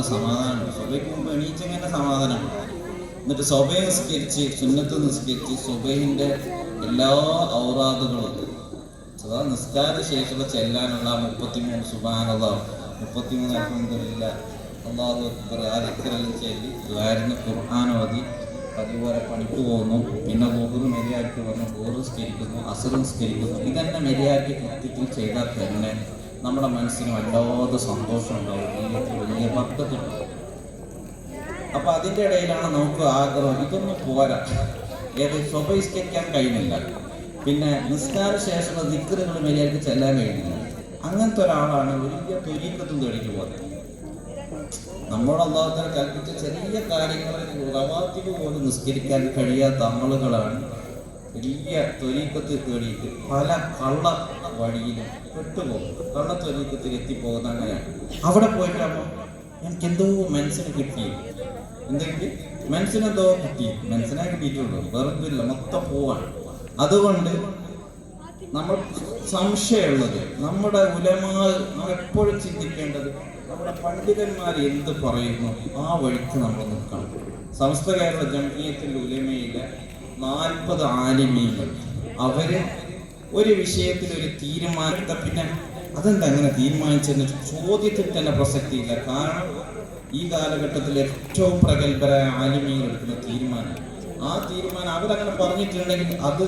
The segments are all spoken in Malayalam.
വല്ലാത്ത സമാധാനമുണ്ട്. സ്വഭയ്ക്ക് മുമ്പ് എണീച്ചങ്ങനെ സമാധാനം എന്നിട്ട് സ്വഭയെ നിസ്കരിച്ച് സുന്നത്ത് നിസ്കരിച്ച് സ്വബഹിന്റെ എല്ലാ ഔറാദുകളും അതാ നിസ്കാര ശേഷമുള്ള ചെല്ലാനുള്ള മുപ്പത്തിമൂന്ന് സുബാനത മുപ്പത്തിമൂന്ന് അൽഹംദുലില്ല അള്ളാഹു അക്ബർ ആ ദിക്കറെല്ലാം ചൊല്ലി ദ്വാരുന്ന അതുപോലെ പണിക്ക് പോകുന്നു. പിന്നെ ബോഹുറ് മെരിയാക്കി വന്ന് ബോറ് സ്കരിക്കുന്നു അസർ സ്കരിക്കുന്നു ഇതന്നെ മെരിയാക്കി കൃത്യത്തിൽ ചെയ്താൽ തന്നെ നമ്മുടെ മനസ്സിന് വല്ലാതെ സന്തോഷം ഉണ്ടാവും ജീവിതത്തിൽ ഭക്തത്തുണ്ടാവും അപ്പൊ അതിന്റെ ഇടയിലാണ് നമുക്ക് ആഗ്രഹം ഇതൊന്നും പോരാ. ഏത് സ്വപരിഷ്കരിക്കാൻ കഴിയുന്നില്ല. പിന്നെ നിസ്കാര ശേഷമുള്ള ദിക്കറുകൾ മര്യാദയ്ക്ക് ചെല്ലാൻ കഴിയുന്നില്ല. അങ്ങനത്തെ ഒരാളാണ് വലിയ തൊരീക്കത്തും തേടിക്ക് പോകുന്നത്. നമ്മുടെ അള്ളാഹുത്തല കൽപ്പിച്ച ചെറിയ കാര്യങ്ങളിൽ ഉറവാത്തിക്ക് പോലും നിസ്കരിക്കാൻ കഴിയാത്ത അമളുകളാണ് വലിയ തൊലീക്കത്തിൽ തേടിയിട്ട് പല കള്ള വഴിയിലും പെട്ടുപോകും. കള്ള തൊരീക്കത്തിൽ എത്തിപ്പോകുന്ന അങ്ങനെയാണ്. അവിടെ പോയിട്ടാകുമ്പോൾ എനിക്ക് എന്തോ മനസ്സിന് കിട്ടി. എന്തൊക്കെ? മനസ്സിനെന്തോ കിട്ടി മനസ്സിനെ കിട്ടിയിട്ടുള്ളൂ. വേറെ ഒന്നുമില്ല മൊത്തം പോവാണ്. അതുകൊണ്ട് നമ്മൾ സംശയമുള്ളത് നമ്മുടെ ഉലമാ എപ്പോഴും ചിന്തിക്കേണ്ടത് നമ്മുടെ പണ്ഡിതന്മാർ എന്ത് പറയുന്നു? ആ വഴിക്ക് നമ്മൾ നിൽക്കണം. സമസ്ത കേരള ജംഇയത്തിൽ ഉലമയിലെ നാൽപ്പത് ആലിമീകൾ അവർ ഒരു വിഷയത്തിൽ ഒരു തീരുമാനത്തെ പിന്നെ അതെന്താ അങ്ങനെ തീരുമാനിച്ചെന്ന് ചോദ്യത്തിൽ തന്നെ പ്രസക്തിയില്ല. കാരണം ഈ കാലഘട്ടത്തിൽ ഏറ്റവും പ്രഗത്ഭരായ ആലിമീങ്ങൾ എടുക്കുന്ന തീരുമാനം. ആ തീരുമാനം അവരങ്ങനെ പറഞ്ഞിട്ടുണ്ടെങ്കിൽ അത്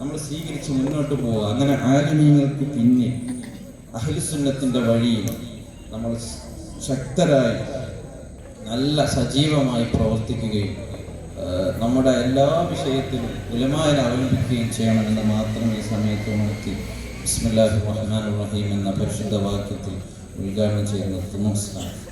നമ്മൾ സ്വീകരിച്ച് മുന്നോട്ട് പോവുക. അങ്ങനെ ആലിമീങ്ങൾക്ക് പിന്നെ അഹിൽസുന്നത്തിന്റെ വഴിയിൽ നമ്മൾ ശക്തരായി നല്ല സജീവമായി പ്രവർത്തിക്കുകയും നമ്മുടെ എല്ലാ വിഷയത്തിലും ഉലമായ അവലംബിക്കുകയും ചെയ്യണമെന്ന് മാത്രം ഈ സമയത്ത് ഉണർത്തി ബിസ്മില്ലാഹി റഹ്മാൻ റഹീം എന്ന പരിശുദ്ധ വാക്യത്തിൽ ഉദ്ഘാടനം ചെയ്യുന്നത് നമസ്കാരം